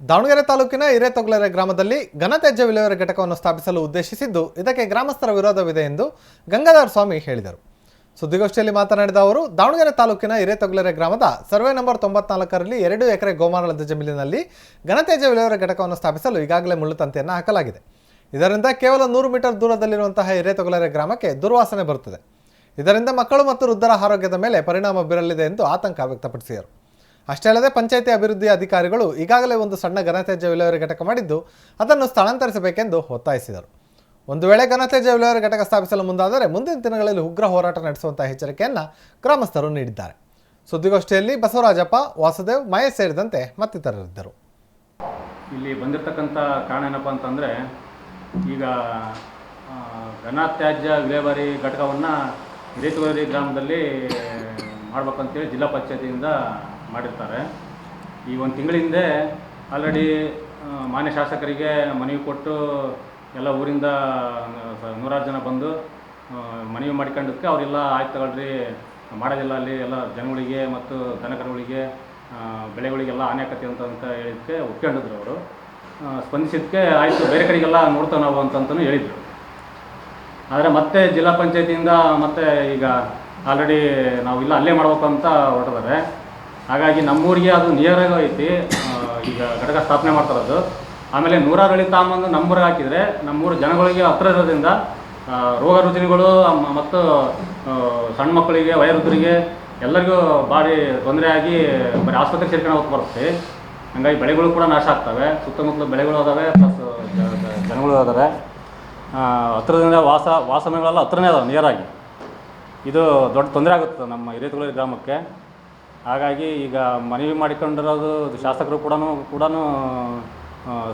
ದಾವಣಗೆರೆ ತಾಲೂಕಿನ ಹಿರೇತೊಗ್ಲರೆ ಗ್ರಾಮದಲ್ಲಿ ಘನತ್ಯಾಜ್ಯ ವಿಲೇವಾರಿ ಘಟಕವನ್ನು ಸ್ಥಾಪಿಸಲು ಉದ್ದೇಶಿಸಿದ್ದು ಇದಕ್ಕೆ ಗ್ರಾಮಸ್ಥರ ವಿರೋಧವಿದೆ ಎಂದು ಗಂಗಾಧರ ಸ್ವಾಮಿ ಹೇಳಿದರು. ಸುದ್ದಿಗೋಷ್ಠಿಯಲ್ಲಿ ಮಾತನಾಡಿದ ಅವರು, ದಾವಣಗೆರೆ ತಾಲೂಕಿನ ಹಿರೇತೊಗ್ಲರೆ ಗ್ರಾಮದ ಸರ್ವೆ ನಂಬರ್ ತೊಂಬತ್ನಾಲ್ಕರಲ್ಲಿ ಎರಡು ಎಕರೆ ಗೋಮಾಳದ ಜಮೀನಿನಲ್ಲಿ ಘನತ್ಯಾಜ್ಯ ವಿಲೇವಾರಿ ಘಟಕವನ್ನು ಸ್ಥಾಪಿಸಲು ಈಗಾಗಲೇ ಮುಳ್ಳು ಮುಳ್ಳುತಂತೆಯನ್ನು ಹಾಕಲಾಗಿದೆ. ಇದರಿಂದ ಕೇವಲ ನೂರು ಮೀಟರ್ ದೂರದಲ್ಲಿರುವಂತಹ ಹಿರೇತೊಗ್ಲರೆ ಗ್ರಾಮಕ್ಕೆ ದುರ್ವಾಸನೆ ಬರುತ್ತದೆ. ಇದರಿಂದ ಮಕ್ಕಳು ಮತ್ತು ವೃದ್ಧರ ಆರೋಗ್ಯದ ಮೇಲೆ ಪರಿಣಾಮ ಬೀರಲಿದೆ ಎಂದು ಆತಂಕ ವ್ಯಕ್ತಪಡಿಸಿದರು. ಅಷ್ಟೇ ಅಲ್ಲದೆ ಪಂಚಾಯಿತಿ ಅಭಿವೃದ್ಧಿ ಅಧಿಕಾರಿಗಳು ಈಗಾಗಲೇ ಒಂದು ಸಣ್ಣ ಘನತ್ಯಾಜ್ಯ ವಿಲೇವಾರಿ ಘಟಕ ಮಾಡಿದ್ದು, ಅದನ್ನು ಸ್ಥಳಾಂತರಿಸಬೇಕೆಂದು ಒತ್ತಾಯಿಸಿದರು. ಒಂದು ವೇಳೆ ಘನತ್ಯಾಜ್ಯ ವಿಲೇವಾರಿ ಘಟಕ ಸ್ಥಾಪಿಸಲು ಮುಂದಾದರೆ ಮುಂದಿನ ದಿನಗಳಲ್ಲಿ ಉಗ್ರ ಹೋರಾಟ ನಡೆಸುವಂತಹ ಎಚ್ಚರಿಕೆಯನ್ನು ಗ್ರಾಮಸ್ಥರು ನೀಡಿದ್ದಾರೆ. ಸುದ್ದಿಗೋಷ್ಠಿಯಲ್ಲಿ ಬಸವರಾಜಪ್ಪ, ವಾಸುದೇವ್, ಮಹೇಶ್ ಸೇರಿದಂತೆ ಮತ್ತಿತರರಿದ್ದರು. ಇಲ್ಲಿ ಬಂದಿರತಕ್ಕಂಥ ಕಾರಣ ಏನಪ್ಪ ಅಂತಂದರೆ, ಈಗ ಘನತ್ಯಾಜ್ಯ ವಿಲೇವಾರಿ ಘಟಕವನ್ನು ಹಿರೇತುವರಿ ಗ್ರಾಮದಲ್ಲಿ ಮಾಡ್ಬೇಕಂತೇಳಿ ಜಿಲ್ಲಾ ಪಂಚಾಯತಿಯಿಂದ ಮಾಡಿರ್ತಾರೆ. ಈ ಒಂದು ತಿಂಗಳ ಹಿಂದೆ ಆಲ್ರೆಡಿ ಮಾನ್ಯ ಶಾಸಕರಿಗೆ ಮನವಿ ಕೊಟ್ಟು ಎಲ್ಲ ಊರಿಂದ ನೂರಾರು ಜನ ಬಂದು ಮನವಿ ಮಾಡ್ಕೊಂಡಕ್ಕೆ ಅವರೆಲ್ಲ, ಆಯ್ತು ತಗೊಳ್ರಿ, ಮಾಡೋದಿಲ್ಲ ಅಲ್ಲಿ ಎಲ್ಲ ಜನಗಳಿಗೆ ಮತ್ತು ದನಕರುಗಳಿಗೆ ಬೆಳೆಗಳಿಗೆಲ್ಲ ಹಾನಿ ಆಕತಿ ಅಂತ ಅಂತ ಹೇಳಿದ್ದಕ್ಕೆ ಒಪ್ಕೊಂಡಿದ್ರು ಅವರು. ಸ್ಪಂದಿಸಿದ್ದಕ್ಕೆ ಆಯಿತು, ಬೇರೆ ಕಡೆಗೆಲ್ಲ ನೋಡ್ತಾವೆ ನಾವು ಅಂತಂತಲೂ ಹೇಳಿದರು. ಆದರೆ ಮತ್ತೆ ಜಿಲ್ಲಾ ಪಂಚಾಯತಿಯಿಂದ ಮತ್ತೆ ಈಗ ಆಲ್ರೆಡಿ ನಾವು ಇಲ್ಲ, ಅಲ್ಲೇ ಮಾಡ್ಬೇಕು ಅಂತ ಹೊರಟಿದ್ದಾರೆ ಹಾಗಾಗಿ ನಮ್ಮೂರಿಗೆ ಅದು ನಿಯರಾಗಿ ಐತಿ ಈಗ ಘಟಕ ಸ್ಥಾಪನೆ ಮಾಡ್ತಾರದು. ಆಮೇಲೆ ನೂರಾರು ಹಳ್ಳಿ ತಾಂಬಂದು ನಮ್ಮೂರಿಗೆ ಹಾಕಿದರೆ ನಮ್ಮೂರು ಜನಗಳಿಗೆ ಹತ್ರ ಇರೋದ್ರಿಂದ ರೋಗ ರುಜಿನಿಗಳು ಮತ್ತು ಸಣ್ಣ ಮಕ್ಕಳಿಗೆ, ವಯೋವೃದ್ಧರಿಗೆ ಎಲ್ಲರಿಗೂ ಭಾರಿ ತೊಂದರೆ ಆಗಿ ಬರೀ ಆಸ್ಪತ್ರೆ ಸೇರ್ಕೊಂಡು ಹೋಗ್ತಾ ಬರುತ್ತೆ. ಹಂಗಾಗಿ ಬೆಳೆಗಳು ಕೂಡ ನಾಶ ಆಗ್ತವೆ. ಸುತ್ತಮುತ್ತಲು ಬೆಳೆಗಳು ಅದಾವೆ, ಪ್ಲಸ್ ಜನಗಳು ಅದಾವೆ. ಹತ್ರದಿಂದ ವಾಸ, ವಾಸನೆಗಳೆಲ್ಲ ಹತ್ರನೇ ಅದಾವೆ ನಿಯರಾಗಿ ಇದು ದೊಡ್ಡ ತೊಂದರೆ ಆಗುತ್ತೆ ನಮ್ಮ ಹಿರೇತುಗುಳಿ ಗ್ರಾಮಕ್ಕೆ. ಹಾಗಾಗಿ ಈಗ ಮನವಿ ಮಾಡಿಕೊಂಡಿರೋದು ಶಾಸಕರು ಕೂಡ ಕೂಡ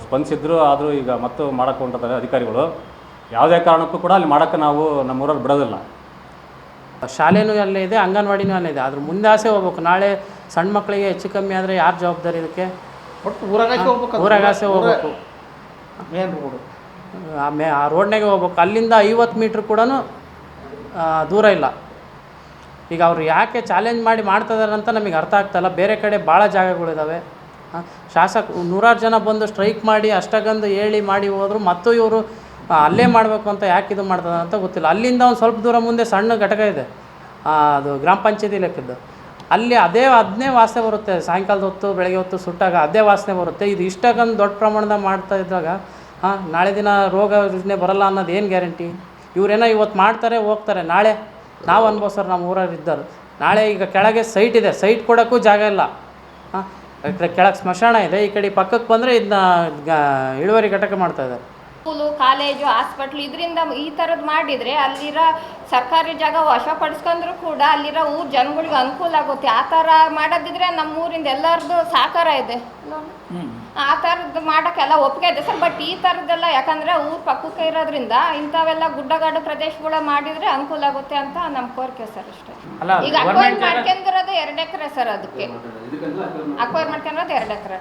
ಸ್ಪಂದಿಸಿದ್ರು ಆದರೂ ಈಗ ಮತ್ತು ಮಾಡಕ್ಕೆ ಹೊಂಟಿದ್ದಾರೆ ಅಧಿಕಾರಿಗಳು. ಯಾವುದೇ ಕಾರಣಕ್ಕೂ ಕೂಡ ಅಲ್ಲಿ ಮಾಡೋಕ್ಕೆ ನಾವು ನಮ್ಮೂರಲ್ಲಿ ಬಿಡೋದಿಲ್ಲ. ಶಾಲೆನೂ ಅಲ್ಲೇ ಇದೆ ಅಂಗನವಾಡಿನೂ ಅಲ್ಲೇ ಇದೆ. ಅದ್ರ ಮುಂದೆ ಆಸೆ ಹೋಗ್ಬೇಕು. ನಾಳೆ ಸಣ್ಣ ಮಕ್ಕಳಿಗೆ ಹೆಚ್ಚು ಕಮ್ಮಿ ಆದರೆ ಯಾರು ಜವಾಬ್ದಾರಿ ಇದಕ್ಕೆ? ಒಟ್ಟು ಊರಾಗಾಚೆ ಹೋಗ್ಬೇಕು ಊರಾಗಾಸೆ ಹೋಗ್ಬೇಕು. Main road. ಆಮೇ ಆ ರೋಡ್ನಾಗೆ ಹೋಗ್ಬೇಕು. ಅಲ್ಲಿಂದ ಐವತ್ತು ಮೀಟ್ರ್ ಕೂಡ ದೂರ ಇಲ್ಲ. ಈಗ ಅವರು ಯಾಕೆ ಚಾಲೆಂಜ್ ಮಾಡಿ ಮಾಡ್ತಿದ್ದಾರೆ ಅಂತ ನಮಗೆ ಅರ್ಥ ಆಗ್ತಾಯಿಲ್ಲ ಬೇರೆ ಕಡೆ ಭಾಳ ಜಾಗಗಳಿದ್ದಾವೆ ಶಾಸಕ ನೂರಾರು ಜನ ಬಂದು ಸ್ಟ್ರೈಕ್ ಮಾಡಿ, ಅಷ್ಟಗಂದು ಹೇಳಿ ಮಾಡಿ ಹೋದ್ರು ಮತ್ತು ಇವರು ಅಲ್ಲೇ ಮಾಡಬೇಕು ಅಂತ ಯಾಕೆ ಇದು ಮಾಡ್ತಾರೆ ಅಂತ ಗೊತ್ತಿಲ್ಲ. ಅಲ್ಲಿಂದ ಒಂದು ಸ್ವಲ್ಪ ದೂರ ಮುಂದೆ ಸಣ್ಣ ಘಟಕ ಇದೆ. ಅದು ಗ್ರಾಮ ಪಂಚಾಯತಿ ಲೆಕ್ಕದ್ದು. ಅಲ್ಲಿ ಅದೇ ಅದನ್ನೇ ವಾಸನೆ ಬರುತ್ತೆ. ಸಾಯಂಕಾಲದ ಹೊತ್ತು, ಬೆಳಗ್ಗೆ ಹೊತ್ತು ಸುಟ್ಟಾಗ ಅದೇ ವಾಸನೆ ಬರುತ್ತೆ. ಇದು ಇಷ್ಟಕ್ಕೊಂದು ದೊಡ್ಡ ಪ್ರಮಾಣದಾಗ ಮಾಡ್ತಾ ಇದ್ದಾಗ, ಹಾಂ, ನಾಳೆ ದಿನ ರೋಗ ರುಜಿನ ಬರಲ್ಲ ಅನ್ನೋದು ಏನು ಗ್ಯಾರಂಟಿ ಇವರೇನೋ ಇವತ್ತು ಮಾಡ್ತಾರೆ, ಹೋಗ್ತಾರೆ. ನಾಳೆ ನಾವು ಅನ್ಭವಿಸೋರು ನಮ್ಮ ಊರಲ್ಲಿ ಇದ್ದರು. ನಾಳೆ ಈಗ ಕೆಳಗೆ ಸೈಟ್ ಇದೆ ಸೈಟ್ ಕೊಡೋಕ್ಕೂ ಜಾಗ ಇಲ್ಲ. ಹಾಂ ಕೆಳಗೆ ಸ್ಮಶಾನ ಇದೆ, ಈ ಕಡೆ ಪಕ್ಕಕ್ಕೆ ಬಂದರೆ ಇದನ್ನ ಇಳುವರಿ ಘಟಕ ಮಾಡ್ತಾ ಇದ್ದಾರೆ ಸ್ಕೂಲು ಕಾಲೇಜು ಹಾಸ್ಪಿಟ್ಲ್ ಇದರಿಂದ ಈ ಥರದ್ದು ಮಾಡಿದರೆ ಅಲ್ಲಿರೋ ಸರ್ಕಾರಿ ಜಾಗ ವಶಪಡಿಸ್ಕೊಂಡ್ರು ಕೂಡ ಅಲ್ಲಿರೋ ಊರು ಜನಗಳಿಗೆ ಅನುಕೂಲ ಆಗುತ್ತೆ. ಆ ಥರ ಮಾಡೋದಿದ್ರೆ ನಮ್ಮ ಊರಿಂದ ಎಲ್ಲರದ್ದು ಸಹಕಾರ ಇದೆ. ಆ ಥರದ್ದು ಮಾಡೋಕ್ಕೆಲ್ಲ ಒಪ್ಪಿಗೆ ಇದೆ ಸರ್. ಬಟ್ ಈ ಥರದ್ದೆಲ್ಲ ಯಾಕಂದರೆ ಊರು ಪಕ್ಕಕ್ಕೆ ಇರೋದ್ರಿಂದ ಇಂಥವೆಲ್ಲ ಗುಡ್ಡಗಾಡು ಪ್ರದೇಶಗಳ ಮಾಡಿದರೆ ಅನುಕೂಲ ಆಗುತ್ತೆ ಅಂತ ನಮ್ಮ ಕೋರಿಕೆ ಸರ್ ಅಷ್ಟೇ. ಈಗ ಅಕ್ವೈರ್ ಮಾಡ್ಕೊಂಡಿರೋದು ಎರಡು ಎಕರೆ ಸರ್ ಅದಕ್ಕೆ. ಅಕ್ವೈರ್ ಮಾಡ್ಕೊಂಡಿರೋದು ಎರಡು ಎಕರೆ.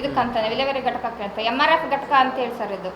ಇದಕ್ಕಂತಾನೆ ವಿಲೇವಾರಿ ಘಟಕಕ್ಕೆ ಅಂತ ಎಂ ಆರ್ ಎಫ್ ಘಟಕ ಅಂತೇಳಿ ಸರ್ ಇದು.